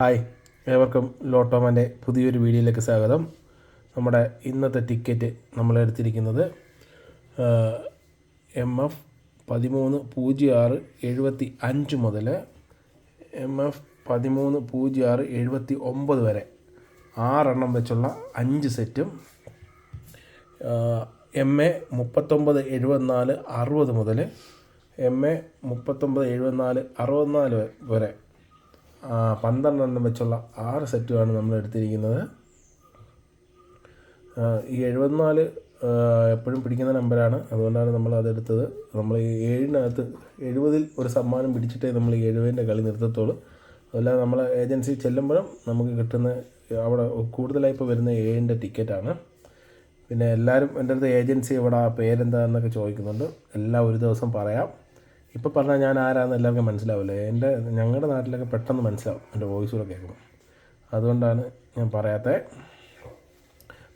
Hi ഏവർക്കും ലോട്ടോമാന്റെ പുതിയൊരു വീഡിയോയിലേക്ക് സ്വാഗതം. നമ്മുടെ ഇന്നത്തെ ടിക്കറ്റ് നമ്മൾ എടുത്തിരിക്കുന്നത് എം എഫ് പതിമൂന്ന് പൂജ്യം ആറ് എഴുപത്തി അഞ്ച് മുതൽ എം എഫ് പതിമൂന്ന് പൂജ്യം ആറ് എഴുപത്തി ഒമ്പത് വരെ ആറെണ്ണം വെച്ചുള്ള അഞ്ച് സെറ്റും എം എ മുപ്പത്തൊമ്പത് എഴുപത്തിനാല് അറുപത് മുതൽ എം എ മുപ്പത്തൊമ്പത് എഴുപത്തിനാല് അറുപത്തിനാല് വരെ പന്ത്രണ്ടെണ്ണം വെച്ചുള്ള ആറ് സെറ്റുമാണ് നമ്മൾ എടുത്തിരിക്കുന്നത്. ഈ എഴുപത്തിനാല് എപ്പോഴും പിടിക്കുന്ന നമ്പറാണ് അതുകൊണ്ടാണ് നമ്മൾ അതെടുത്തത് നമ്മൾ ഈ ഏഴിനകത്ത് എഴുപതിൽ ഒരു സമ്മാനം പിടിച്ചിട്ടേ നമ്മൾ ഈ എഴുപതിന്റെ കളി നിർത്തത്തുള്ളൂ. അതല്ലാതെ നമ്മൾ ഏജൻസി ചെല്ലുമ്പോഴും നമുക്ക് കിട്ടുന്ന അവിടെ കൂടുതലായി ഇപ്പോൾ വരുന്ന ഏഴിന്റെ ടിക്കറ്റാണ്. പിന്നെ എല്ലാവരും എന്റെ അടുത്ത് ഏജൻസി എവിടെ പേരെന്താണെന്നൊക്കെ ചോദിക്കുന്നുണ്ട്. എല്ലാം ഒരു ദിവസം പറയാം. ഇപ്പോൾ പറഞ്ഞാൽ ഞാൻ ആരാന്ന് എല്ലാവർക്കും മനസ്സിലാവില്ല എന്റെ ഞങ്ങളുടെ നാട്ടിലൊക്കെ പെട്ടെന്ന് മനസ്സിലാവും എന്റെ വോയിസ് കൂടെ കേൾക്കുമ്പോൾ അതുകൊണ്ടാണ് ഞാൻ പറയാത്തത്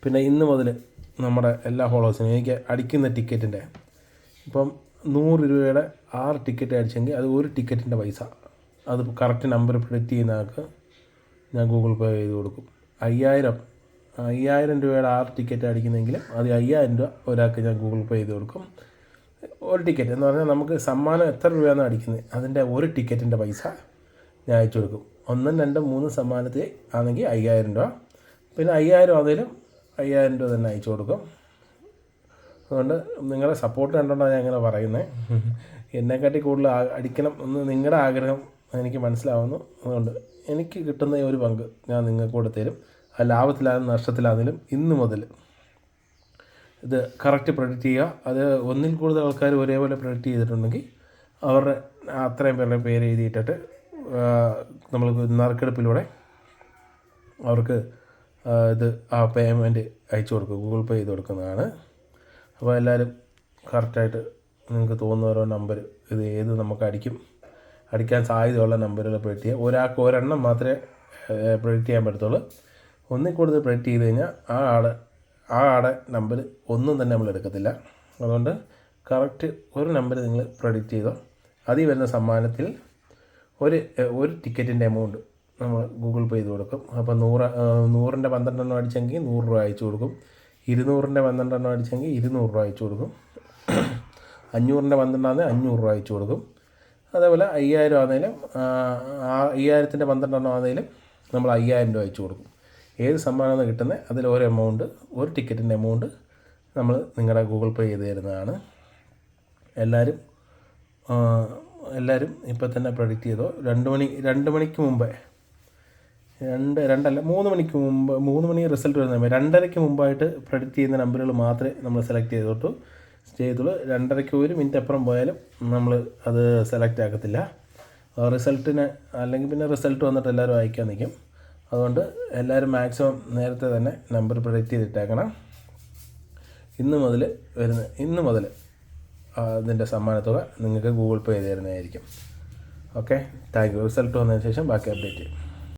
പിന്നെ ഇന്ന് മുതൽ നമ്മുടെ എല്ലാ ഫോളോവേഴ്സിനും എനിക്ക് അടിക്കുന്ന ടിക്കറ്റിന്റെ ഇപ്പം നൂറ് രൂപയുടെ ആറ് ടിക്കറ്റ് അടിച്ചെങ്കിൽ അത് ഒരു ടിക്കറ്റിന്റെ പൈസ. അത് കറക്റ്റ് നമ്പർ പ്രിഡിക്റ്റ് ചെയ്യുന്ന ആൾക്ക് ഞാൻ ഗൂഗിൾ പേ ചെയ്ത് കൊടുക്കും. അയ്യായിരം അയ്യായിരം രൂപയുടെ ആറ് ടിക്കറ്റ് അടിക്കുന്നെങ്കിൽ അത് അയ്യായിരം രൂപ ഒരാൾക്ക് ഞാൻ ഗൂഗിൾ പേ ചെയ്ത് കൊടുക്കും. ഒരു ടിക്കറ്റ് എന്ന് പറഞ്ഞാൽ നമുക്ക് സമ്മാനം എത്ര രൂപയാണ് അടിക്കുന്നത്? അതിന്റെ ഒരു ടിക്കറ്റിന്റെ പൈസ ഞാൻ അയച്ചു കൊടുക്കും. ഒന്നും രണ്ടും മൂന്നും സമ്മാനത്തിൽ ആണെങ്കിൽ അയ്യായിരം രൂപ. പിന്നെ അയ്യായിരം ആണെങ്കിലും അയ്യായിരം രൂപ തന്നെ അയച്ചു കൊടുക്കും. അതുകൊണ്ട് നിങ്ങളെ സപ്പോർട്ട് കണ്ടുകൊണ്ടാണ് ഞാൻ ഇങ്ങനെ പറയുന്നത് എന്നെക്കാട്ടി കൂടുതൽ അടിക്കണം എന്ന് നിങ്ങളുടെ ആഗ്രഹം എനിക്ക് മനസ്സിലാവുന്നു. അതുകൊണ്ട് എനിക്ക് കിട്ടുന്ന ഒരു പങ്ക് ഞാൻ നിങ്ങൾക്ക് കൂടെ തരും. അത് ലാഭത്തിലാണെങ്കിലും നഷ്ടത്തിലാണെങ്കിലും ഇന്ന് മുതൽ. ഇത് കറക്റ്റ് പ്രൊഡിക്റ്റ് ചെയ്യുക. അത് ഒന്നിൽ കൂടുതൽ ആൾക്കാർ ഒരേപോലെ പ്രൊഡിക്റ്റ് ചെയ്തിട്ടുണ്ടെങ്കിൽ അവരുടെ അത്രയും പേരുടെ പേര് എഴുതിയിട്ടിട്ട് നമ്മൾ നറുക്കെടുപ്പിലൂടെ അവർക്ക് ഇത് ആ പേയ്മെന്റ് അയച്ചു കൊടുക്കും ഗൂഗിൾ പേ ചെയ്ത് കൊടുക്കുന്നതാണ്. അപ്പോൾ എല്ലാവരും കറക്റ്റായിട്ട് നിങ്ങൾക്ക് തോന്നുന്ന ഓരോ നമ്പർ ഇത് ഏത് നമുക്ക് അടിക്കും അടിക്കാൻ സാധ്യതയുള്ള നമ്പറുകൾ പ്രൊഡക്റ്റ് ചെയ്യുക. ഒരാൾക്ക് ഒരെണ്ണം മാത്രമേ പ്രൊഡക്റ്റ് ചെയ്യാൻ പറ്റത്തുള്ളൂ. ഒന്നിൽ കൂടുതൽ പ്രൊഡക്റ്റ് ചെയ്ത് കഴിഞ്ഞാൽ ആ ആൾ ആ ആടെ നമ്പർ ഒന്നും തന്നെ നമ്മൾ എടുക്കത്തില്ല. അതുകൊണ്ട് കറക്റ്റ് ഒരു നമ്പർ നിങ്ങൾ പ്രൊഡിക്റ്റ് ചെയ്തോ. അതിൽ വരുന്ന സമ്മാനത്തിൽ ഒരു ഒരു ടിക്കറ്റിന്റെ എമൗണ്ട് നമ്മൾ ഗൂഗിൾ പേ ചെയ്ത് കൊടുക്കും. അപ്പോൾ നൂറ് നൂറിന്റെ പന്ത്രണ്ടെണ്ണം അടിച്ചെങ്കിൽ നൂറ് രൂപ അയച്ചു കൊടുക്കും. ഇരുന്നൂറിന്റെ പന്ത്രണ്ടെണ്ണം അടിച്ചെങ്കിൽ ഇരുന്നൂറ് രൂപ അയച്ചു കൊടുക്കും. അഞ്ഞൂറിന്റെ പന്ത്രണ്ടാണെങ്കിൽ അഞ്ഞൂറ് രൂപ അയച്ചു കൊടുക്കും. അതേപോലെ അയ്യായിരം ആണെങ്കിലും അയ്യായിരത്തിന്റെ പന്ത്രണ്ടെണ്ണം ആണെങ്കിലും നമ്മൾ അയ്യായിരം രൂപ അയച്ചു കൊടുക്കും. ഏത് സമ്മാനമാണ് കിട്ടുന്നത് അതിൽ ഓരോ എമൗണ്ട് ഒരു ടിക്കറ്റിന്റെ എമൗണ്ട് നമ്മൾ നിങ്ങളുടെ ഗൂഗിൾ പേ ചെയ്ത് തരുന്നതാണ്. എല്ലാവരും എല്ലാവരും ഇപ്പം തന്നെ പ്രൊഡിക്റ്റ് ചെയ്തോ? രണ്ട് മണി രണ്ട് മണിക്ക് മുമ്പേ. രണ്ട് രണ്ടല്ല മൂന്ന് മണിക്ക് മുമ്പ് മൂന്ന് മണി റിസൾട്ട് വരുന്ന രണ്ടരയ്ക്ക് മുമ്പായിട്ട് പ്രൊഡിക്റ്റ് ചെയ്യുന്ന നമ്പറുകൾ മാത്രമേ നമ്മൾ സെലക്ട് ചെയ്തോട്ടു ചെയ്തുള്ളൂ. രണ്ടരയ്ക്ക് ഒരു മിനിറ്റ് അപ്പുറം പോയാലും നമ്മൾ അത് സെലക്ട് ആക്കത്തില്ല. റിസൾട്ടിന് അല്ലെങ്കിൽ പിന്നെ റിസൾട്ട് വന്നിട്ട് എല്ലാവരും അയക്കാൻ നിൽക്കും. അതുകൊണ്ട് എല്ലാവരും മാക്സിമം നേരത്തെ തന്നെ നമ്പർ പ്രൊഡക്റ്റ് ചെയ്തിട്ടേക്കണം. ഇന്ന് മുതൽ വരുന്ന ഇന്ന് മുതൽ അതിന്റെ സമ്മാനത്തുക നിങ്ങൾക്ക് ഗൂഗിൾ പേ ചെയ്ത് തരുന്നതായിരിക്കും. ഓക്കെ താങ്ക് യു റിസൾട്ട് വന്നതിന് ശേഷം ബാക്കി അപ്ഡേറ്റ് ചെയ്യും.